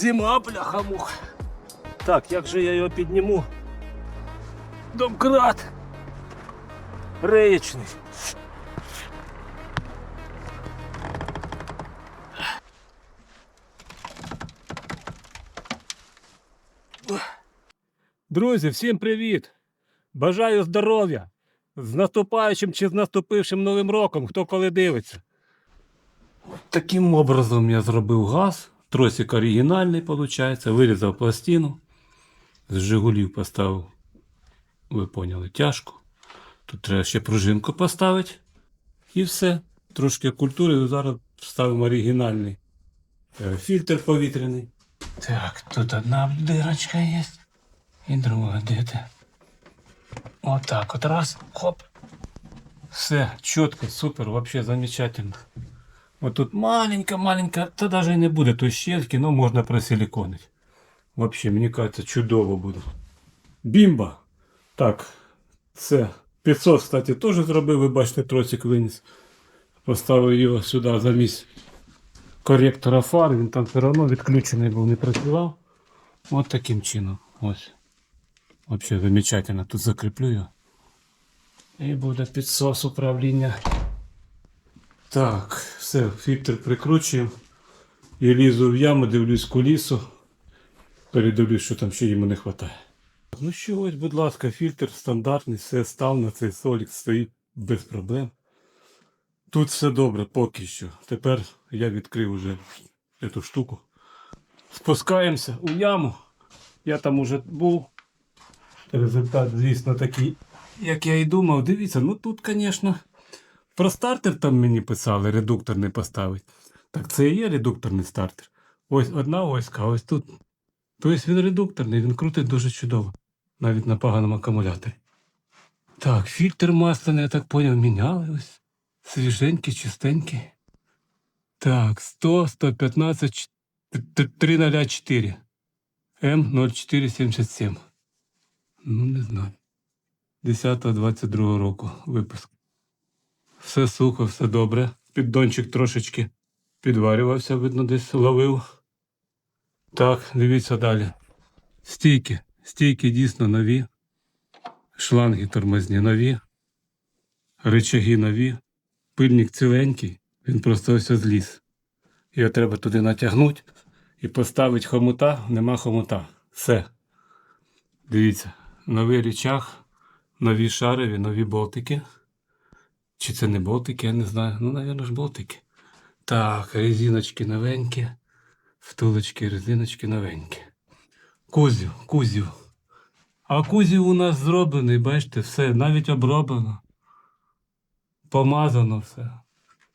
Зима, бляха муха. Так, як же я його підніму? Домкрат. Реєчний. Друзі, всім привіт! Бажаю здоров'я! З наступаючим чи з наступившим новим роком, хто коли дивиться. Таким образом я зробив газ. Тросик оригінальний, виходить. Вирізав пластину. З Жигулів поставив. Ви поняли, тяжко. Тут треба ще пружинку поставити. І все. Трошки культури. Зараз вставимо оригінальний е, фільтр повітряний. Так, тут одна дирочка є. І друга де ти? Отак от раз. Хоп. Все, чітко, супер, вообще замечательно. Вот тут маленько-маленько, та даже і не буде той щельки, но можна просиликонити. Вообще, мені кажется, чудово буде. Бімба. Так, це 500, кстати, теж зробив, ви бачите, тросик виніс. Поставив його сюди замість коректора фар, він там все одно відключений був, не працював. От таким чином. Ось. Вообще замечательно. Тут закріплю його. І буде підсос управління. Так, все, фільтр прикручуємо. І лізу в яму, дивлюсь кулісу. Передивлюсь, що там ще йому не вистачає. Ну що, ось, будь ласка, фільтр стандартний, все став на цей солік, стоїть без проблем. Тут все добре, поки що. Тепер я відкрив уже цю штуку. Спускаємося у яму. Я там уже був. Результат, звісно, такий, як я і думав. Дивіться, ну тут, звісно, про стартер там мені писали, редуктор не поставить. Так це і є редукторний стартер. Ось одна оська, ось тут. Тобто він редукторний, він крутить дуже чудово. Навіть на поганому акумуляторі. Так, фільтр масляний, я так поняв, міняли ось. Свіженький, чистенький. Так, 100, 115, 304. М0477. Ну, не знаю. 10-22 року випуск. Все сухо, все добре. Піддончик трошечки підварювався, видно, десь ловив. Так, дивіться далі. Стійки. Стійки дійсно нові. Шланги тормозні нові. Рычаги нові. Пильник ціленький. Він просто ось зліз. Його треба туди натягнути і поставити хомута, нема хомута. Все. Дивіться, новий річаг, нові шарові, нові болтики. Чи це не болтики, я не знаю. Ну, навірно ж болтики. Так, резиночки новенькі. Втулочки, резиночки новенькі. Кузів, кузів. А кузів у нас зроблений, бачите, все, навіть оброблено. Помазано все.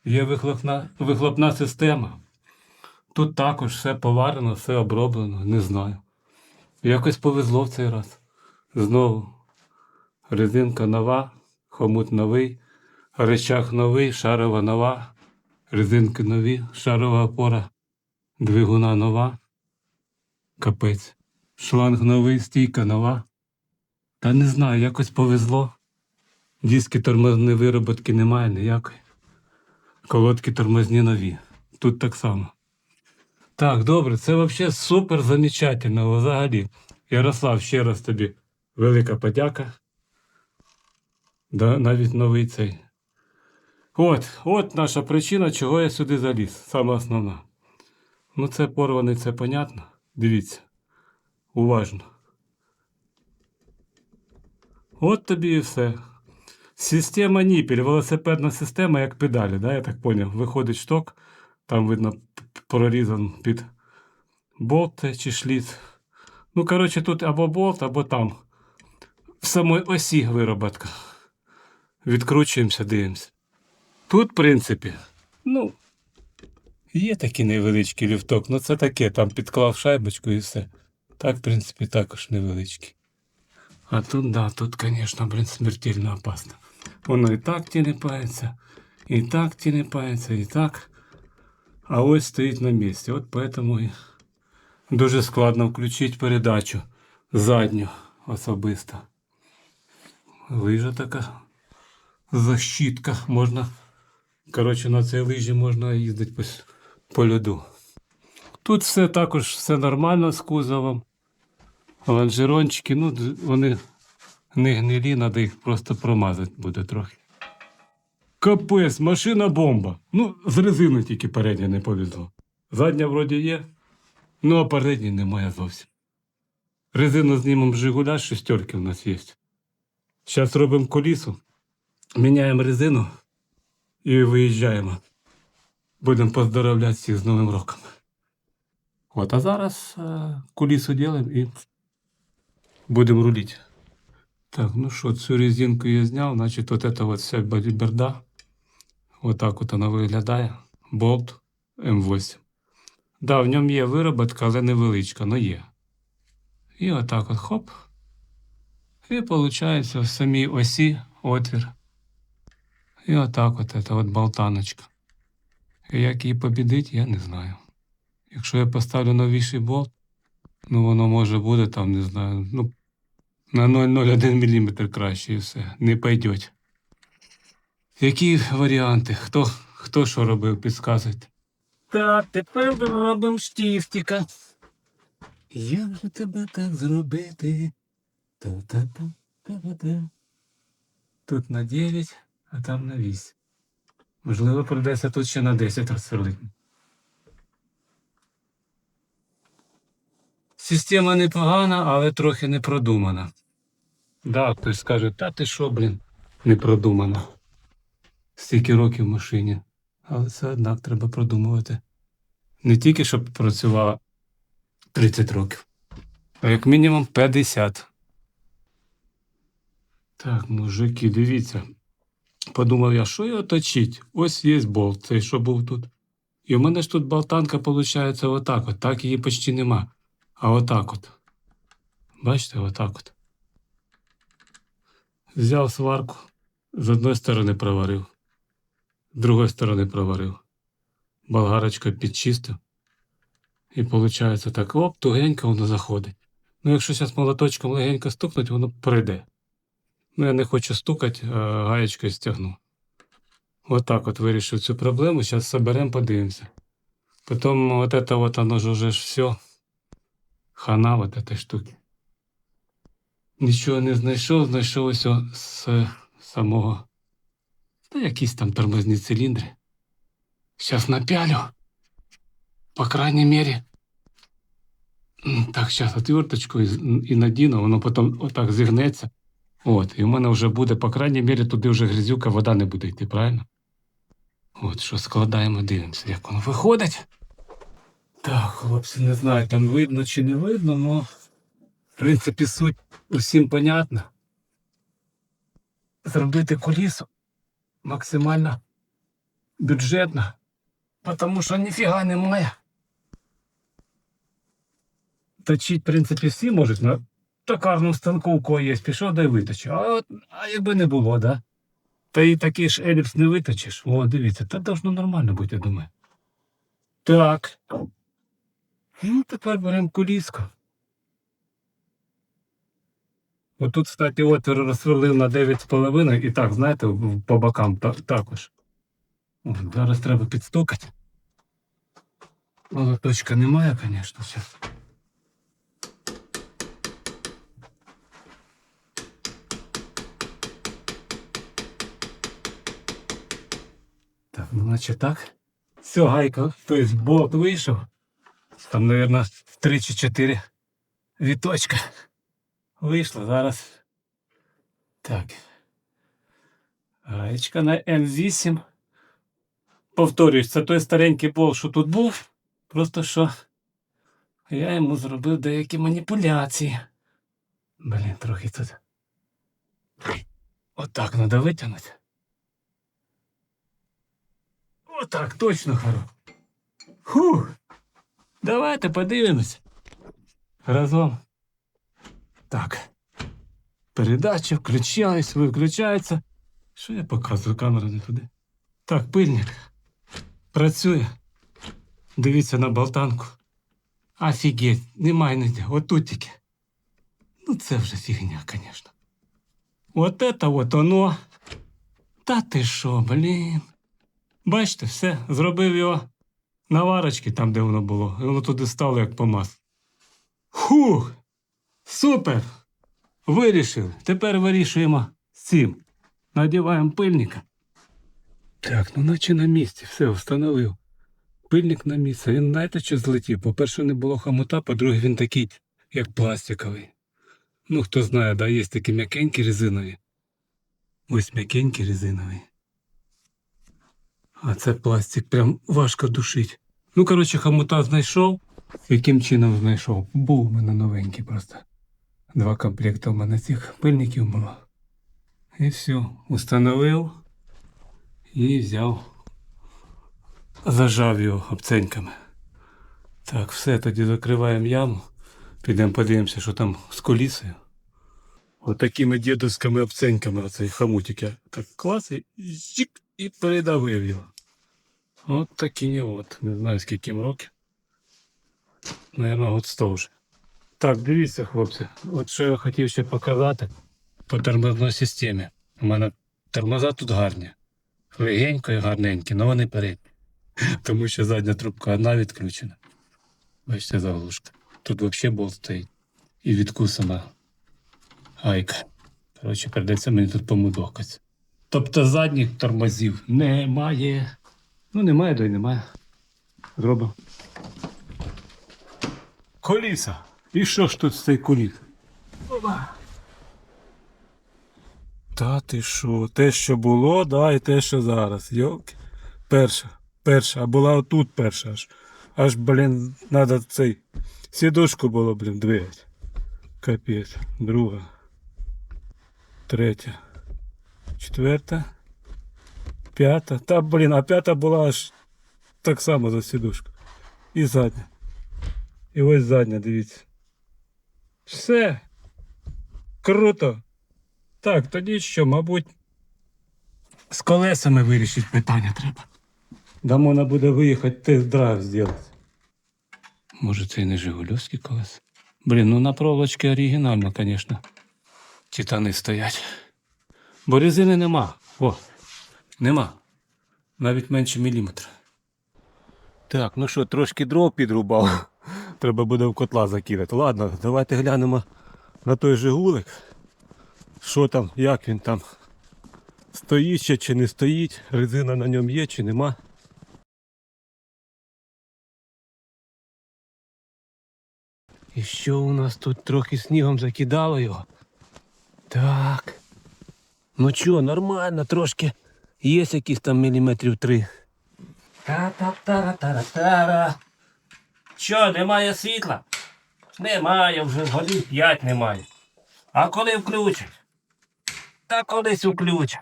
Є вихлопна, вихлопна система. Тут також все поварено, все оброблено, не знаю. Якось повезло в цей раз. Знову резинка нова, хомут новий, речах новий, шарова нова, резинки нові, шарова опора, двигуна нова. Капець. Шланг новий, стійка нова. Та не знаю, якось повезло. Диски тормозні вироботки немає ніякої. Колодки тормозні нові. Тут так само. Так, добре, це взагалі супер замечательно. Взагалі. Ярослав, ще раз тобі велика подяка. Да, навіть новий цей. От, от наша причина, чого я сюди заліз. Саме основна. Ну, це порваний, це понятно. Дивіться. Уважно. От тобі і все. Система ніпіль, велосипедна система, як педалі, да, я так поняв. Виходить шток, там видно прорізан під болт чи шліц. Ну, коротше, тут або болт, або там. В самій осі вироботка. Відкручуємося, дивимося. Тут, в принципі, ну, є такий невеличкий люфток, ну це таке, там підклав шайбочку і все. Так, в принципі, також невеличкий. А тут, да, тут, конечно, блин, смертельно опасно. Воно і так тіліпається, і так тіліпається, і так. А ось стоїть на місці. От поэтому і дуже складно включити передачу задню особисто. Лижа така защитка. Можна. Коротше, на цій лижі можна їздити по, по льоду. Тут все також все нормально з кузовом. Лонжерончики, ну, вони не гнилі, треба їх просто промазати буде трохи. Капець, машина бомба. Ну, з резини тільки передня не повезло. Задня вроді є, ну а передній немає зовсім. Резину знімемо Жигуля, шестерки в нас є. Зараз робимо колісу, міняємо резину і виїжджаємо. Будемо поздоровляти всіх з Новим роком. От, а зараз е, кулісу робимо і будемо рулити. Так, ну що, цю резинку я зняв, значить, от это вот вся баліберда. Вот так от вона виглядає. Болт М8. Да, в ньому є вироботка, але невеличка, але є. І отак от хоп. І виходить в самій осі отвір. І отак от эта от болтаночка. Як її побідить, я не знаю. Якщо я поставлю новіший болт, ну воно може буде там, не знаю, ну, на 0,01 мм краще і все. Не пойдеть. Які варіанти? Хто, хто що робив, підказуйте. Так, тепер робимо штифтика. Як же тебе так зробити? Та-та-та-та-та. Тут на 9, а там на 8. Можливо, придеться тут ще на 10 розсверлити. Система непогана, але трохи не продумана. Да, хтось скаже, та ти що, блін, не продумана. Стільки років в машині. Але це однак треба продумувати. Не тільки щоб працювала 30 років, а як мінімум 50. Так, мужики, дивіться. Подумав я, що його точить? Ось є болт, цей що був тут. І в мене ж тут болтанка виходить отак от. Так її почти нема. А отак от. Бачите, отак от. Взяв сварку, з одної сторони проварив, з другої сторони проварив. Болгарочка підчистив. І виходить так, оп, тугенько воно заходить. Ну, якщо зараз молоточком легенько стукнуть, воно прийде. Ну, я не хочу стукати, а гаєчкою стягну. Отак от вирішив цю проблему. Зараз соберемо, подивимося. Потім вот это вот оно же уже все. Хана вот этой штуки. Нічого не знайшов, знайшов ось з самого. Та якісь там тормозні циліндри. Сейчас напялю. По крайней мере. Так, зараз отверточку і надіну, воно потім отак зігнеться. От, і в мене вже буде, по крайній мірі, туди вже грязюка, вода не буде йти, правильно? От, що складаємо, дивимося, як воно виходить. Так, хлопці, не знаю, там видно чи не видно, але в принципі суть усім понятна. Зробити колісо максимально бюджетно, тому що ніфіга немає. Точить, в принципі, всі можуть токарному станку, у кого є, пішов да й виточив. А, а якби не було, да? Та і такий ж еліпс не виточиш. О, дивіться, та должно нормально бути, я думаю. Так. Ну, тепер беремо коліско. Отут, кстати, отвір розсверлив на 9,5 і так, знаєте, по бокам та- також. О, зараз треба підстукати. Молоточка немає, звісно, зараз. Ну, так. Все, гайка, тобто болт вийшов. Там, мабуть, 3 чи 4 віточка. Вийшло зараз. Так. Гаєчка на М8. Повторюсь, це той старенький болт, що тут був. Просто що я йому зробив деякі маніпуляції. Блін, трохи тут. Отак треба витягнути. Отак, точно хоро. Фух. Давайте подивимось. Разом. Так. Передача включаюсь, виключається. Що я показую? Камера не туди. Так, пильник. Працює. Дивіться на болтанку. Офігеть, немає ніде. Отут тільки. Ну це вже фігня, звісно. От это от оно. Та ти що, блін. Бачите, все, зробив його наварочки там, де воно було, і воно туди стало як помаз. Фух! Супер! Вирішили. Тепер вирішуємо з цим. Надіваємо пильника. Так, ну наче на місці, все, встановив. Пильник на місце. Він знаєте, що злетів? По-перше, не було хомута, по-друге, він такий, як пластиковий. Ну, хто знає, да, є такі м'якенькі резинові. Ось м'якенькі резинові. А це пластик прям важко душить. Ну, коротше, хомута знайшов. Яким чином знайшов? Був у мене новенький просто. Два комплекти у мене цих пильників було. І все, установив і взяв. Зажав його обценьками. Так, все, тоді закриваємо яму. Підемо подивимося, що там з колісою. Отакими дідовськими обценьками оцей хамутик я так клас і і передавив його. От такі от. Не знаю скільки їм років. Наверно, год 100 вже. Так, дивіться, хлопці. От що я хотів ще показати по тормозній системі. У мене тормоза тут гарні. Легенько і гарненькі, але вони передні. Тому що задня трубка одна відключена. Бачите, заглушка. Тут взагалі болт стоїть. І відкусана гайка. Коротше, прийдеться мені тут помудокатися. Тобто задніх тормозів немає. Ну, немає, то й немає. Зробимо. Коліса. І що ж тут з цей коліс? Та ти що? Те, що було, да, і те, що зараз. Йолки. Перша. Перша. А була отут перша аж. Аж, блін, треба цей. Сідушку було, блін, двигати. Капець. Друга. Третя. Четверта. П'ята. Та, блін, а п'ята була аж так само за сідушку. І задня. І ось задня, дивіться. Все. Круто. Так, тоді що, мабуть, з колесами вирішити питання треба. Да можна буде виїхати тест-драйв зробити. Може, це і не Жигульовські колеса? Блін, ну на проволочці оригінально, звісно. Титани стоять. Бо резини нема. О, нема. Навіть менше міліметра. Так, ну що, трошки дров підрубав. Треба буде в котла закидати. Ладно, давайте глянемо на той Жигулик. Що там, як він там? Стоїть ще чи не стоїть, резина на ньому є чи нема. І що у нас тут трохи снігом закидало його? Так. Ну чо, нормально, трошки. Є якісь там міліметрів три. Та-та-та-та-та-та. Що, немає світла? Немає, вже годин п'ять немає. А коли включать? Та колись включать.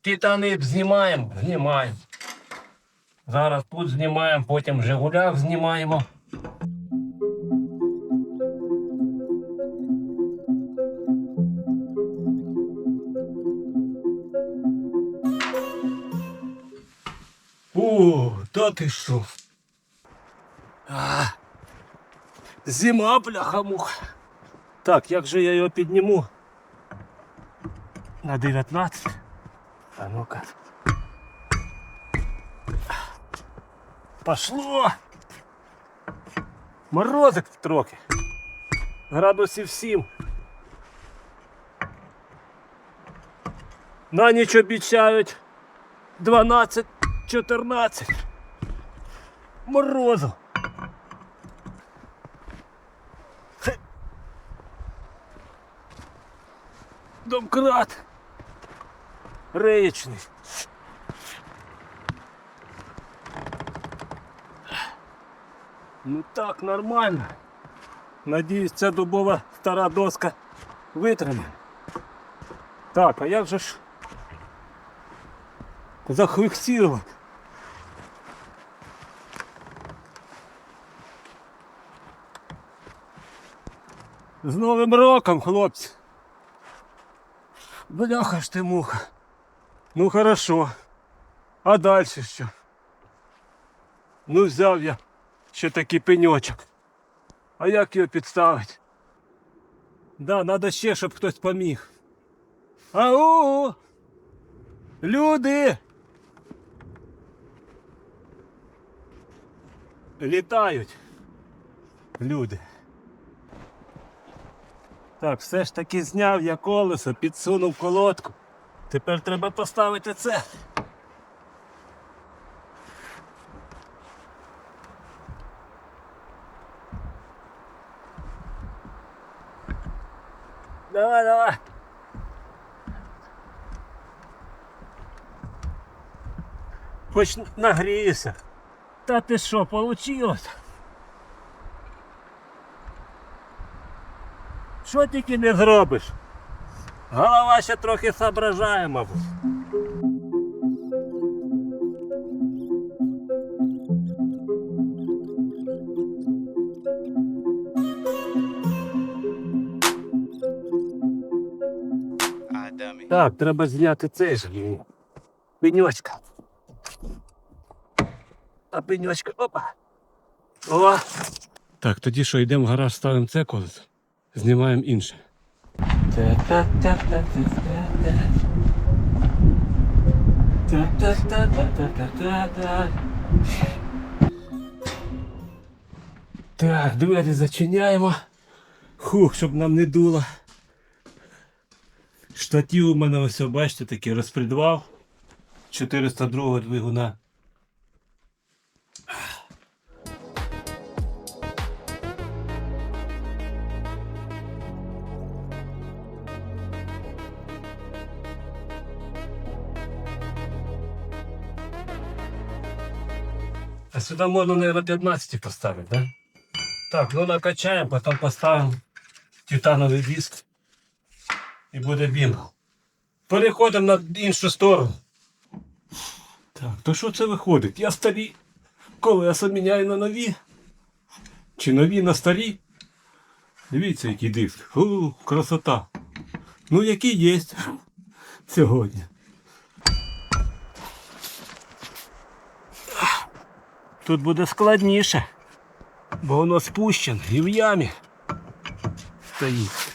Титани знімаємо, знімаємо. Зараз тут знімаємо, потім в Жигулях знімаємо. Та ти що? А, зима, бляха-муха. Так, як же я його підніму? На 19. А ну-ка. Пошло! Морозик трохи. Градусів 7. На ніч обіцяють 12-14. Морозу. Хе. Домкрат. Реєчний. Ну так, нормально. Надіюсь, ця дубова стара доска витримає. Так, а як же ж захвиксірувати? З Новим роком, хлопці. Бляха ж ти муха. Ну хорошо. А далі що? Ну взяв я ще такий пеньочок. А як його підставити? Да, треба ще, щоб хтось поміг. Ау! Люди! літають люди. Так, все ж таки зняв я колесо, підсунув колодку. Тепер треба поставити це. Давай, давай. Хоч нагрієшся. Та ти що, получилось? Що тільки не зробиш? Голова ще трохи соображає, мабуть. Так, треба зняти цей же. Пеньочка. А пеньочка, опа. О! Так, тоді що, йдемо в гараж, ставимо це колесо, знімаємо інше. Так, двері зачиняємо. Хух, щоб нам не дуло. Штатів у мене ось, бачите, такий розпредвал 402 двигуна. А сюди можна, наверное, 15 поставити, да? Так, ну накачаємо, потім поставимо титановий диск і буде бім. Переходимо на іншу сторону. Так, то що це виходить? Я старі колеса міняю на нові. Чи нові на старі? Дивіться, який диск. Фу, красота. Ну, який є сьогодні. Тут буде складніше, бо воно спущене і в ямі стоїть.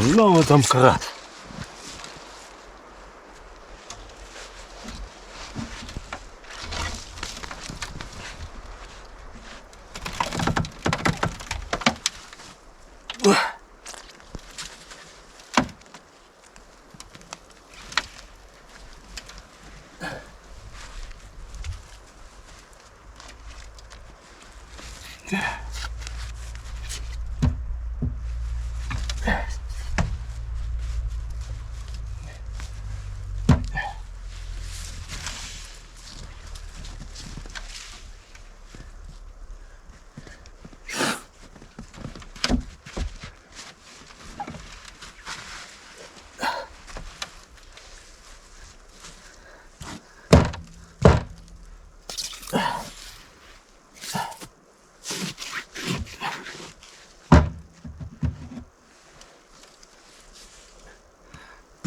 Знову там крат.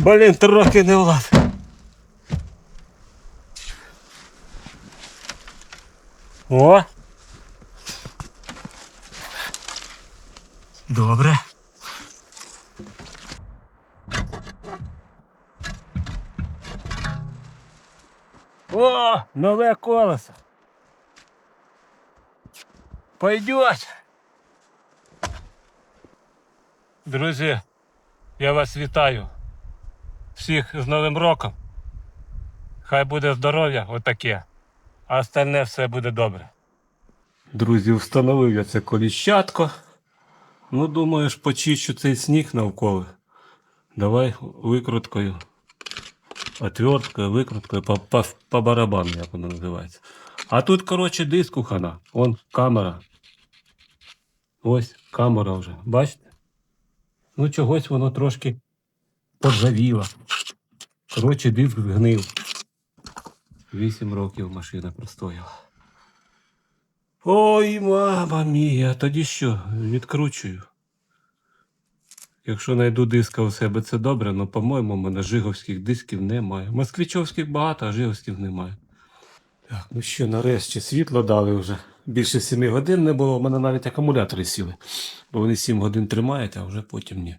Блін, трохи не влад. О! Добре. О, нове колесо. Пойдет. Друзі, я вас вітаю. Всіх з Новим роком. Хай буде здоров'я отаке, а остальне все буде добре. Друзі, встановив я це коліщатко. Ну, думаю, почищу цей сніг навколо. Давай викруткою отверткою, викруткою, по, по, по барабану, як воно називається. А тут, коротше, диск у хана. Вон камера. Ось камера вже. Бачите? Ну, чогось воно трошки поржавіло. Коротше, диск згнив. Вісім років машина простояла. Ой, мама мія, тоді що, відкручую. Якщо знайду диска у себе, це добре, але, по-моєму, в мене жиговських дисків немає. Москвичовських багато, а жиговських немає. Так, ну що, нарешті світло дали вже. Більше 7 годин не було, у мене навіть акумулятори сіли. Бо вони 7 годин тримають, а вже потім ні.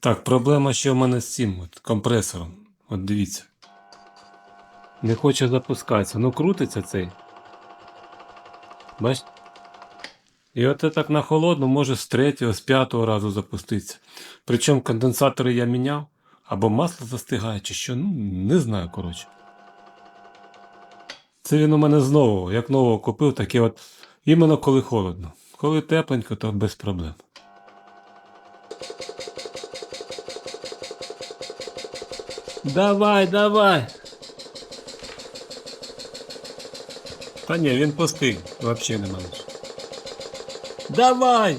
Так, проблема ще в мене з цим от, компресором. От дивіться. Не хоче запускатися. Ну крутиться цей. Бачите? І от так на холодну може з третього, з п'ятого разу запуститися. Причому конденсатори я міняв, або масло застигає, чи що, ну не знаю, коротше. Це він у мене з нового, як нового купив, таке от іменно коли холодно. Коли тепленько, то без проблем. Давай, давай. Та ні, він пустий, взагалі нема. Давай!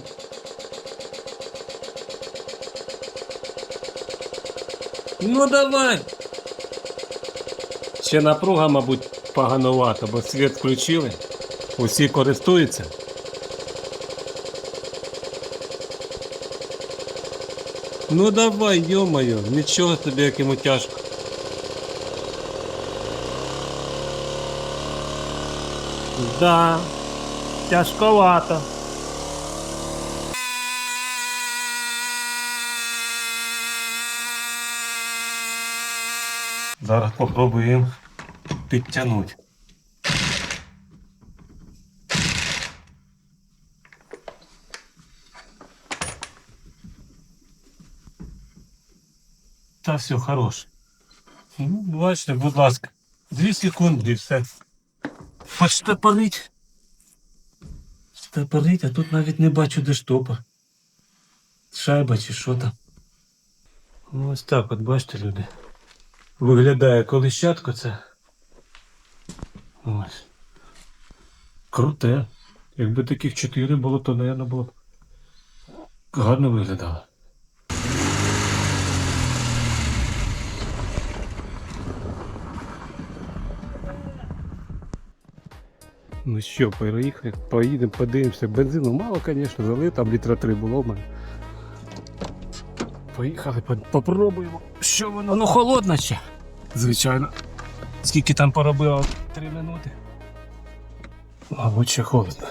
Ну давай! Ще напруга, мабуть, поганувата, бо світ включили. Усі користуються. Ну давай, йо-моє, нічого тобі як йому тяжко. Да, тяжковато. Зараз попробуємо підтягнути. Та все, хорош. Ну, бачите, будь ласка. Дві секунди і все. Подштопорить. Штопорить, а тут навіть не бачу, де штопор. Шайба чи що там. Ось так от, бачите, люди. Виглядає колищатко це. Ось. Круте. Якби таких чотири було, то, напевно, було б гарно виглядало. Ну що, поїхали, поїдемо, подивимося. Бензину мало, звісно, залив, там літра три було в мене. Поїхали, попробуємо. Що воно? Ну холодно ще. Звичайно. Скільки там поробило? Три минути. Мабуть, ще холодно.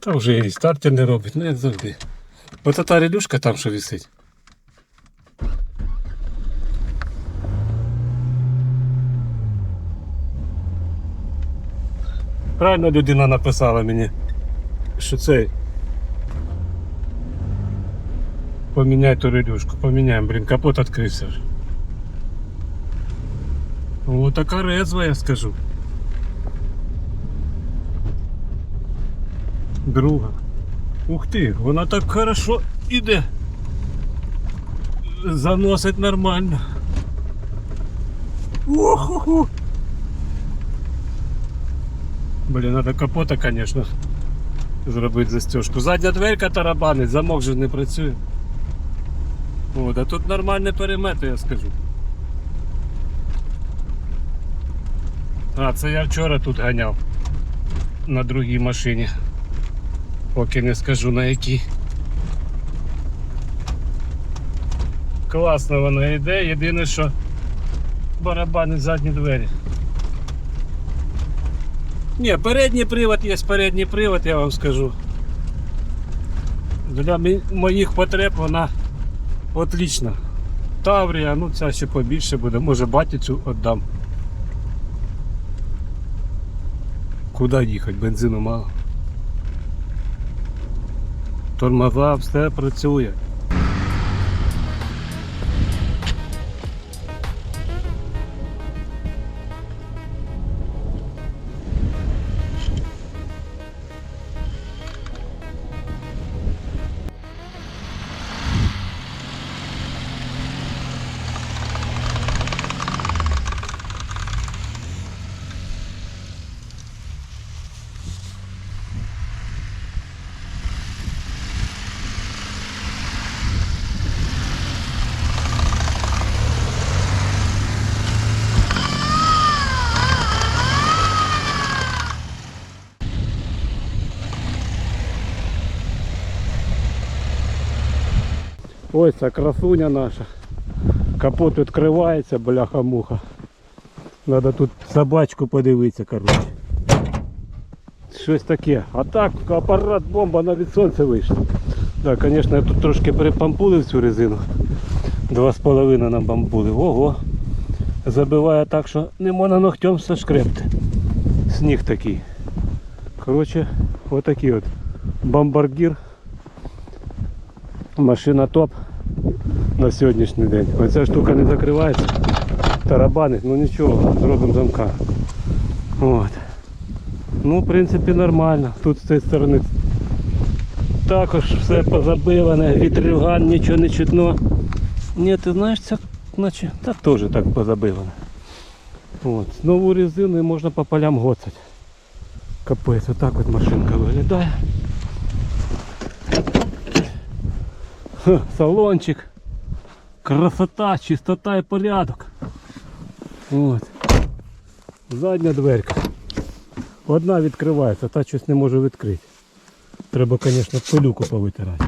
Та вже і стартер не робить, ну як завжди. Ось та релюшка там, що висить. Правильно людина написала мені, що це. Поміняй ту релюшку, поміняємо, блін, капот відкрився. вже. О, така резва, я скажу. Друга. Ух ти, вона так хорошо іде. Заносить нормально. Оху. Блін, надо капота, конечно, зробити застежку. Задня дверка тарабанить, замок же не працює. О, да тут нормальний периметр, я скажу. А, це я вчора тут ганяв. На другій машині. Поки не скажу на якій. Класно вона йде, єдине, що барабанить задні двері. Ні, передній привод є передній привод, я вам скажу. Для моїх потреб вона отлічна. Таврія, ну ця ще побільше буде, може батіцю віддам. Куди їхати? Бензину мало. Тормоза, все працює. Ось ця красуня наша. Капот відкривається, бляха-муха. Надо тут собачку подивитися, коротше. Щось таке. А так, апарат бомба навіть сонце вийшло. Так, звісно, я тут трошки перепампулив цю резину. Два з половиною нам бампулив. Ого. Забиває так, що не можна ногтем все шкрепти. Сніг такий. Коротше, отакий от бомбардір. Машина топ на сьогоднішній день. Оця штука не закривається. Тарабанить, ну нічого, зробимо замка. От. Ну, в принципі, нормально. Тут з цієї сторони також все позабиване, вітрюган, нічого не чутно. Ні, ти знаєш, це наче та теж так позабиване. От. Нову резину можна по полям гоцать. Капець, отак от машинка виглядає. Ха, салончик. Красота, чистота і порядок. От. Задня дверка. Одна відкривається, та щось не можу відкрити. Треба, звісно, пилюку повитирати.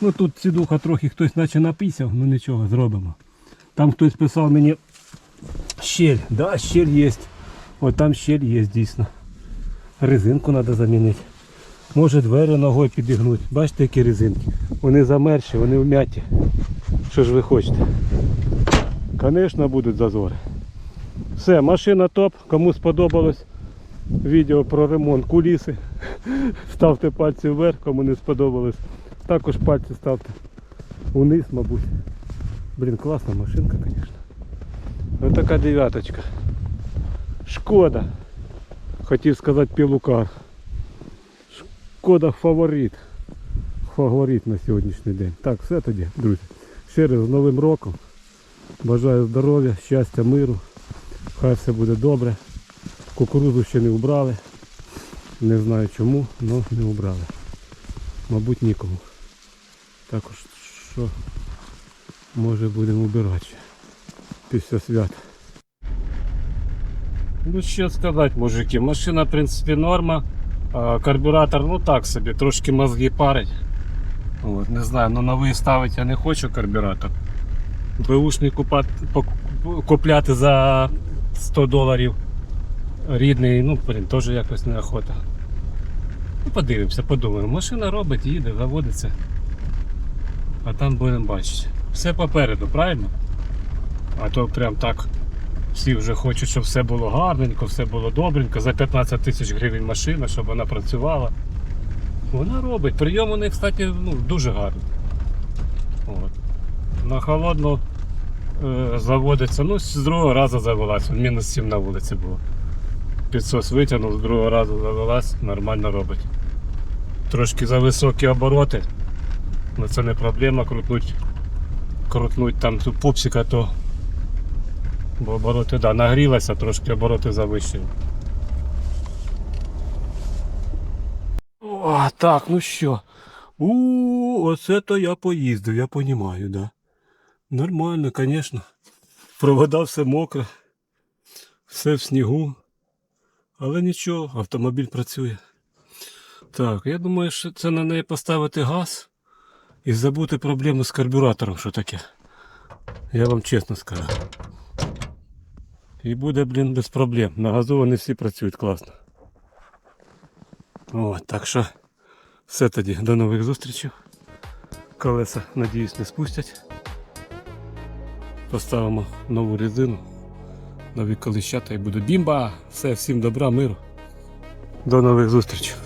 Ну тут сідуха трохи хтось наче написав, ну нічого, зробимо. Там хтось писав мені щель. Да, щель є. От там щель є дійсно. Резинку треба замінити. Може двері ногою підігнути. Бачите, які резинки? Вони замерші, вони вмяті. Що ж ви хочете? Звісно, будуть зазори. Все, машина топ. Кому сподобалось відео про ремонт куліси. Ставте пальці вверх, кому не сподобалось. Також пальці ставте униз, мабуть. Блін, класна машинка, звісно. Ось така дев'яточка. Шкода. Хотів сказати пілукар. Шкода фаворит. Фаворит на сьогоднішній день. Так, все тоді, друзі. Ще раз з Новим роком. Бажаю здоров'я, щастя, миру. Хай все буде добре. Кукурузу ще не убрали. Не знаю чому, але не убрали. Мабуть нікому. Також що може будемо убирати після свят. Ну що сказати, мужики, машина в принципі норма. Карбюратор, ну так собі, трошки мозги парить. От, не знаю, ну новий ставити я не хочу карбюратор. Бушний купляти за 100 доларів рідний, ну, блін, теж якось неохота. Ну, подивимося, подумаємо. Машина робить, їде, заводиться. А там будемо бачити. Все попереду, правильно? А то прям так всі вже хочуть, щоб все було гарненько, все було добренько. За 15 тисяч гривень машина, щоб вона працювала. Вона робить. Прийом у неї, кстати, ну, дуже гарний. От. На холодну е, заводиться, ну, з другого разу завелась, мінус 7 на вулиці було. Підсос витягнув, з другого разу завелась, нормально робить. Трошки за високі обороти, але це не проблема крутнуть, крутнуть там ту пупсика, то бо обороти, да, нагрілася, трошки обороти завищені. О, так, ну що. У, оце то я поїздив, я понімаю, да. Нормально, звісно. Провода все мокре, все в снігу. Але нічого, автомобіль працює. Так, я думаю, що це на неї поставити газ і забути проблему з карбюратором, що таке. Я вам чесно скажу. І буде, блін, без проблем. На газу вони всі працюють класно. От, так що все тоді, до нових зустрічей. Колеса, надіюсь, не спустять. Поставимо нову резину, нові колищата і буде бімба! Все, всім добра, миру. До нових зустрічей.